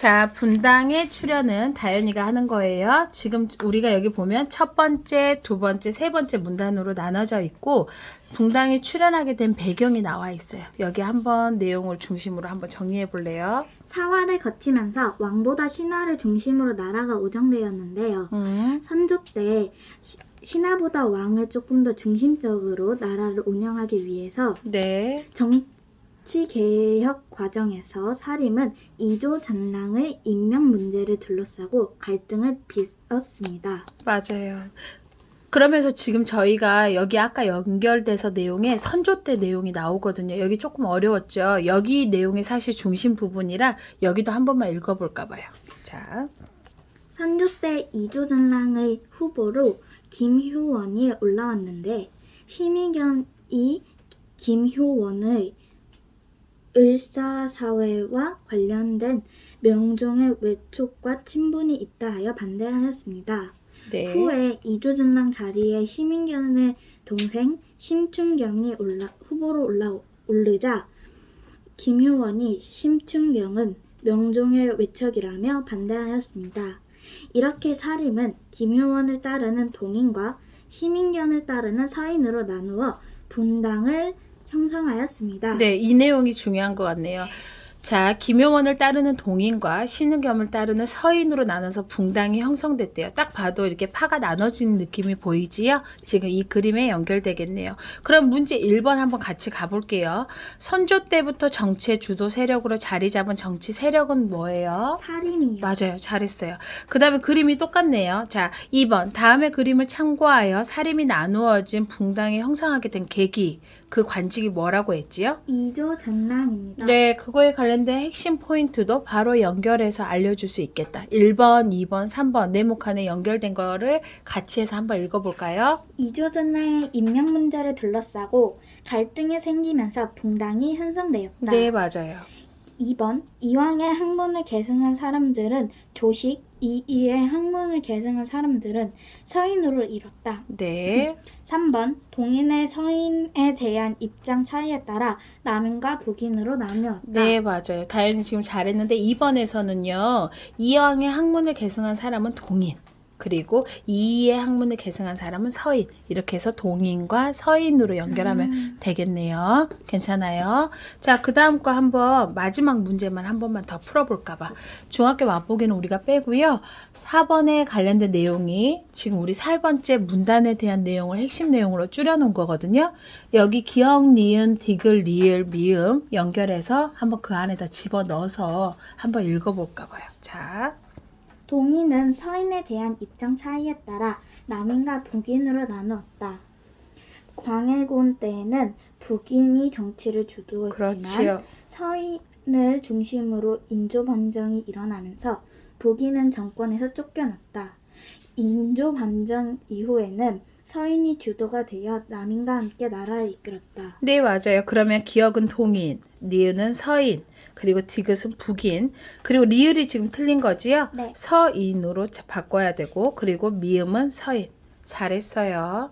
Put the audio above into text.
자, 분당의 출연은 다현이가 하는 거예요. 지금 우리가 여기 보면 첫 번째, 두 번째, 세 번째 문단으로 나눠져 있고 분당이 출연하게 된 배경이 나와 있어요. 여기 한번 내용을 중심으로 한번 정리해 볼래요? 사활을 거치면서 왕보다 신하를 중심으로 나라가 우정되었는데요. 음. 선조 때 시- 신하보다 왕을 조금 더 중심적으로 나라를 운영하기 위해서 네. 정 치 개혁 과정에서 사림은 이조 전랑의 임명 문제를 둘러싸고 갈등을 빚었습니다. 맞아요. 그러면서 지금 저희가 여기 아까 연결돼서 내용에 선조 때 내용이 나오거든요. 여기 조금 어려웠죠. 여기 내용이 사실 중심 부분이라 여기도 한 번만 읽어볼까 봐요. 자, 선조 때 이조 전랑의 후보로 김효원이 올라왔는데 심의겸이 김효원의 을사사회와 관련된 명종의 외촉과 친분이 있다 하여 반대하였습니다. 네. 후에 이조전랑 자리에 심인견의 동생 심춘경이 올라, 후보로 올라, 오르자 김효원이 심춘경은 명종의 외척이라며 반대하였습니다. 이렇게 사림은 김효원을 따르는 동인과 심인견을 따르는 서인으로 나누어 분당을 형성하였습니다. 네, 이 내용이 중요한 것 같네요. 자, 김효원을 따르는 동인과 신우겸을 따르는 서인으로 나눠서 붕당이 형성됐대요. 딱 봐도 이렇게 파가 나눠지는 느낌이 보이지요? 지금 이 그림에 연결되겠네요. 그럼 문제 1번 한번 같이 가볼게요. 선조 때부터 정치의 주도 세력으로 자리 잡은 정치 세력은 뭐예요? 사림이요. 맞아요. 잘했어요. 그 다음에 그림이 똑같네요. 자, 2번. 다음의 그림을 참고하여 사림이 나누어진 붕당이 형성하게 된 계기. 그 관직이 뭐라고 했지요? 이조 전랑입니다. 네, 그거에 관련 된 핵심 포인트도 바로 연결해서 알려줄 수 있겠다. 1번, 2번, 3번 네모칸에 연결된 거를 같이 해서 한번 읽어볼까요? 이조전랑의 임명 문제를 둘러싸고 갈등이 생기면서 붕당이 형성되었다. 네, 맞아요. 2번 이왕의 학문을 계승한 사람들은 조식, 이이의 학문을 계승한 사람들은 서인으로 이뤘다. 네, 3번 동인의 서인에 대한 입장 차이에 따라 남인과 북인으로 나누었다. 네, 맞아요. 다현이 지금 잘했는데 2번에서는요, 이왕의 학문을 계승한 사람은 동인. 그리고 이의 학문을 계승한 사람은 서인. 이렇게 해서 동인과 서인으로 연결하면 음, 되겠네요. 괜찮아요. 자, 그 다음 거 한번 마지막 문제만 한 번만 더 풀어볼까봐. 중학교 맛보기는 우리가 빼고요. 4번에 관련된 내용이 지금 우리 4번째 문단에 대한 내용을 핵심 내용으로 줄여놓은 거거든요. 여기 기억, 니은, 디귿, 리을, 미음 연결해서 한번 그 안에다 집어 넣어서 한번 읽어볼까 봐요. 자, 동인은 서인에 대한 입장 차이에 따라 남인과 북인으로 나누었다. 광해군 때에는 북인이 정치를 주도했지만 그렇지요. 서인을 중심으로 인조 반정이 일어나면서 북인은 정권에서 쫓겨났다. 인조 반정 이후에는 서인이 주도가 되어 남인과 함께 나라를 이끌었다. 네, 맞아요. 그러면 기억은 동인, 니은은 서인, 그리고 디귿은 북인, 그리고 리을이 지금 틀린 거지요? 네. 서인으로 자- 바꿔야 되고, 그리고 미음은 서인. 잘했어요.